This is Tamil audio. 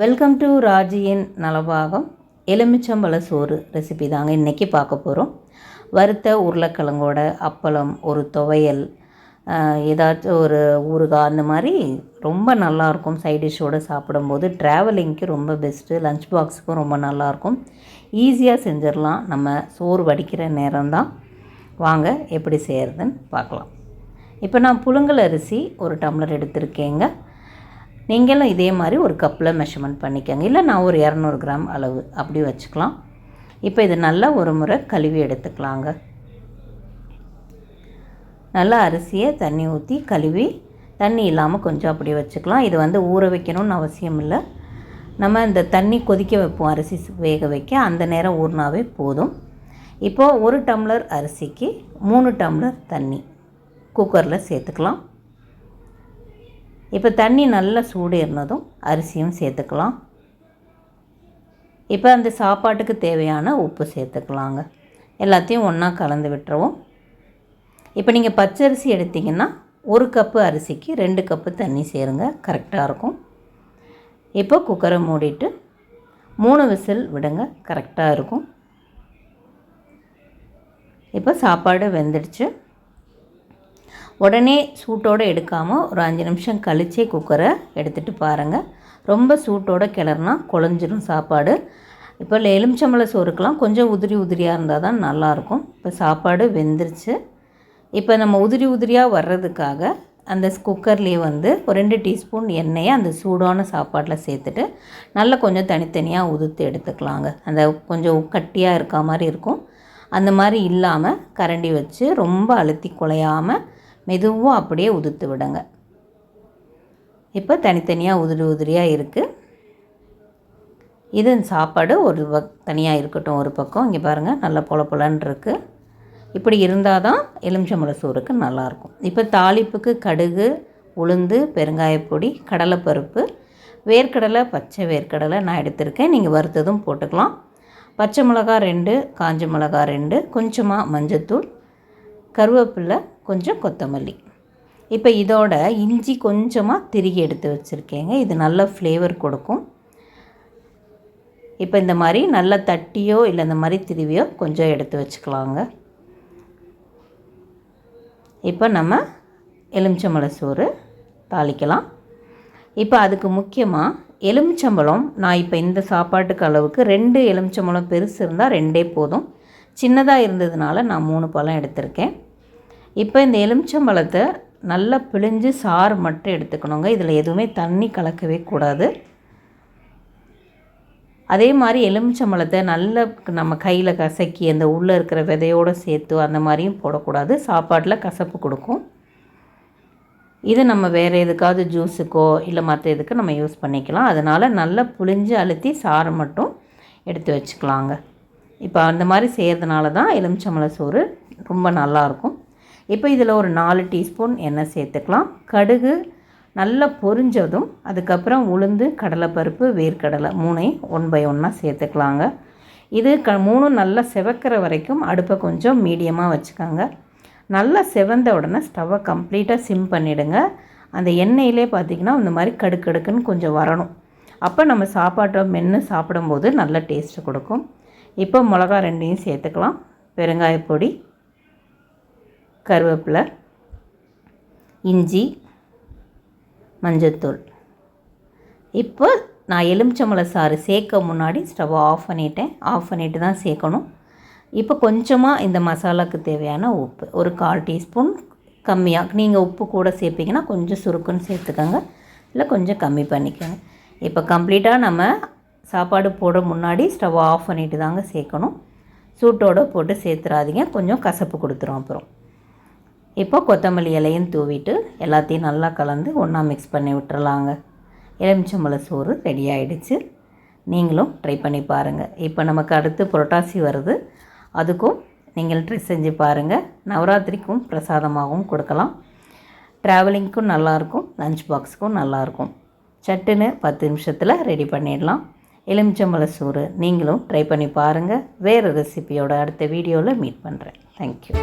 Welcome to ராஜியின் Nalabagam. எலுமிச்சம்பழ சோறு ரெசிபி தாங்க இன்றைக்கி பார்க்க போகிறோம் வறுத்த உருளைக்கிழங்கோட அப்பளம் ஒரு துவையல் ஏதாச்சும் ஒரு ஊறுகாய் அந்த மாதிரி ரொம்ப நல்லாயிருக்கும் சைட் டிஷ்ஷோடு சாப்பிடும்போது ட்ராவலிங்க்கு ரொம்ப பெஸ்ட்டு லஞ்ச் பாக்ஸுக்கும் ரொம்ப நல்லாயிருக்கும் ஈஸியாக செஞ்சிடலாம். நம்ம சோறு வடிக்கிற நேரம்தான். வாங்க எப்படி செய்கிறதுன்னு பார்க்கலாம். இப்போ நான் புழுங்கல் அரிசி ஒரு டம்ளர் எடுத்திருக்கேங்க. நீங்களும் இதே மாதிரி ஒரு கப்பில் மெஷர்மெண்ட் பண்ணிக்கோங்க. இல்லை நான் ஒரு இரநூறு கிராம் அளவு அப்படி வச்சுக்கலாம். இப்போ இது நல்லா ஒரு முறை கழுவி எடுத்துக்கலாங்க. நல்லா அரிசியை தண்ணி ஊற்றி கழுவி தண்ணி இல்லாமல் கொஞ்சம் அப்படி வச்சுக்கலாம். இது வந்து ஊற வைக்கணும்னு அவசியம் இல்லை. நம்ம இந்த தண்ணி கொதிக்க வைப்போம் அரிசி வேக வைக்க. அந்த நேரம் ஊறினாவே போதும். இப்போது ஒரு டம்ளர் அரிசிக்கு மூணு டம்ளர் தண்ணி குக்கரில் சேர்த்துக்கலாம். இப்போ தண்ணி நல்லா சூடு இருந்ததும் அரிசியும் சேர்த்துக்கலாம். இப்போ அந்த சாப்பாட்டுக்கு தேவையான உப்பு சேர்த்துக்கலாங்க. எல்லாத்தையும் ஒன்றா கலந்து விட்டுருவோம். இப்போ நீங்கள் பச்சரிசி எடுத்தீங்கன்னா ஒரு கப்பு அரிசிக்கு ரெண்டு கப்பு தண்ணி சேருங்க. கரெக்டாக இருக்கும். இப்போ குக்கரை மூடிட்டு மூணு விசில் விடுங்க. கரெக்டாக இருக்கும். இப்போ சாப்பாடு வெந்துடுச்சு. உடனே சூட்டோடு எடுக்காமல் ஒரு அஞ்சு நிமிஷம் கழிச்சே குக்கரை எடுத்துகிட்டு பாருங்கள் ரொம்ப சூட்டோட கிளறுனா குழஞ்சிரும் சாப்பாடு. இப்போ எலுமிச்சம்பழ சோறுக்கெலாம் கொஞ்சம் உதிரி உதிரியாக இருந்தால் தான் நல்லாயிருக்கும். இப்போ சாப்பாடு வெந்துருச்சு. இப்போ நம்ம உதிரி உதிரியாக வர்றதுக்காக அந்த குக்கர்லேயே வந்து ஒரு ரெண்டு டீஸ்பூன் எண்ணெயை அந்த சூடான சாப்பாட்டில் சேர்த்துட்டு நல்லா கொஞ்சம் தனித்தனியாக உதுத்து எடுத்துக்கலாங்க. அந்த கொஞ்சம் கட்டியாக இருக்க மாதிரி இருக்கும். அந்த மாதிரி இல்லாமல் கரண்டி வச்சு ரொம்ப அழுத்தி குலையாமல் மெதுவாக அப்படியே உதுத்து விடுங்க. இப்போ தனித்தனியாக உதிரி உதிரியாக இருக்குது இது சாப்பாடு ஒரு பக் தனியாக இருக்கட்டும் ஒரு பக்கம். இங்கே பாருங்கள் நல்லா பொல பொலன்னு இருக்குது இப்படி இருந்தால் தான் எலுமிச்சம்பழ சோறுக்கு நல்லாயிருக்கும் இப்போ தாளிப்புக்கு கடுகு உளுந்து பெருங்காயப்பொடி கடலைப்பருப்பு வேர்க்கடலை பச்சை வேர்க்கடலை நான் எடுத்திருக்கேன். நீங்கள் வறுத்ததும் போட்டுக்கலாம். பச்சை மிளகா ரெண்டு காஞ்ச மிளகா ரெண்டு கொஞ்சமாக மஞ்சத்தூள் கருவேப்பிலை கொஞ்சம் கொத்தமல்லி. இப்போ இதோட இஞ்சி கொஞ்சமாக திருகி எடுத்து வச்சுருக்கேங்க. இது நல்ல ஃப்ளேவர் கொடுக்கும். இப்போ இந்த மாதிரி நல்லா தட்டியோ இல்லை இந்த மாதிரி திருவியோ கொஞ்சம் எடுத்து வச்சுக்கலாங்க. இப்போ நம்ம எலுமிச்சம்பழ சோறு தாளிக்கலாம். இப்போ அதுக்கு முக்கியமாக எலுமிச்சம்பழம் நான் இப்போ இந்த சாப்பாட்டுக்கு அளவுக்கு ரெண்டு எலுமிச்சம்பழம் பெருசு இருந்தால் ரெண்டே போதும். சின்னதாக இருந்ததுனால நான் மூணு பழம் எடுத்திருக்கேன். இப்போ இந்த எலுமிச்சம்பழத்தை நல்லா பிழிஞ்சு சாறு மட்டும் எடுத்துக்கணுங்க. இதில் எதுவுமே தண்ணி கலக்கவே கூடாது. அதே மாதிரி எலுமிச்சம்பழத்தை நல்ல நம்ம கையில் கசக்கி அந்த உள்ளே இருக்கிற விதையோடு சேர்த்து அந்த மாதிரியும் போடக்கூடாது. சாப்பாட்டில் கசப்பு கொடுக்கும். இது நம்ம வேறு எதுக்காவது ஜூஸுக்கோ இல்லை மற்ற இதுக்கு நம்ம யூஸ் பண்ணிக்கலாம். அதனால் நல்லா புளிஞ்சு அழுத்தி சாறு மட்டும் எடுத்து வச்சுக்கலாங்க. இப்போ அந்த மாதிரி செய்கிறதுனால தான் எலுமிச்சம்பழ சோறு ரொம்ப நல்லாயிருக்கும். இப்போ இதில் ஒரு நாலு டீஸ்பூன் எண்ணெய் சேர்த்துக்கலாம். கடுகு நல்லா பொரிஞ்சதும் அதுக்கப்புறம் உளுந்து கடலைப்பருப்பு வேர்க்கடலை மூணையும் ஒன் பை ஒன்னாக சேர்த்துக்கலாங்க. இது க மூணும் நல்லா செவக்கிற வரைக்கும் அடுப்பை கொஞ்சம் மீடியமாக வச்சுக்கோங்க. நல்லா செவந்த உடனே ஸ்டவ்வை கம்ப்ளீட்டாக சிம் பண்ணிவிடுங்க அந்த எண்ணெயிலே பார்த்திங்கன்னா இந்த மாதிரி கடுக்கடுக்குன்னு கொஞ்சம் வரணும். அப்போ நம்ம சாப்பாட்டை மென்று சாப்பிடும்போது நல்ல டேஸ்ட்டு கொடுக்கும். இப்போ மிளகா ரெண்டையும் சேர்த்துக்கலாம். பெருங்காயப்பொடி கருவேப்பிலை இஞ்சி மஞ்சத்தூள். இப்போ நான் எலுமிச்சம்பழ சாறு சேர்க்க முன்னாடி ஸ்டவ் ஆஃப் பண்ணிட்டேன். ஆஃப் பண்ணிவிட்டு தான் சேர்க்கணும். இப்போ கொஞ்சமாக இந்த மசாலாவுக்கு தேவையான உப்பு. ஒரு கால் டீஸ்பூன் கம்மியாக நீங்கள் உப்பு கூட சேர்ப்பீங்கன்னா கொஞ்சம் சுருக்குன்னு சேர்த்துக்கோங்க. இல்லை கொஞ்சம் கம்மி பண்ணிக்கோங்க. இப்போ கம்ப்ளீட்டாக நம்ம சாப்பாடு போட முன்னாடி ஸ்டவ் ஆஃப் பண்ணிட்டு தாங்க சேர்க்கணும். சூட்டோடு போட்டு சேர்த்துறாதீங்க. கொஞ்சம் கசப்பு கொடுத்துரும் அப்புறம். இப்போ கொத்தமல்லி இலையும் தூவிட்டு எல்லாத்தையும் நல்லா கலந்து ஒன்றா மிக்ஸ் பண்ணி விட்டுறலாங்க. எலுமிச்சம்பழ சோறு ரெடி ஆகிடுச்சு நீங்களும் ட்ரை பண்ணி பாருங்கள் இப்போ நமக்கு அடுத்து புரட்டாசி வருது. அதுக்கும் நீங்கள் ட்ரை செஞ்சு பாருங்கள் நவராத்திரிக்கும் பிரசாதமாகவும் கொடுக்கலாம். ட்ராவலிங்க்கும் நல்லாயிருக்கும். லஞ்ச் பாக்ஸுக்கும் நல்லாயிருக்கும். சட்டுன்னு பத்து நிமிஷத்தில் ரெடி பண்ணிடலாம். எலுமிச்சம்பழ சோறு நீங்களும் ட்ரை பண்ணி பாருங்கள் வேறு ரெசிபியோட அடுத்த வீடியோவில் மீட் பண்ணுறேன் தேங்க்யூ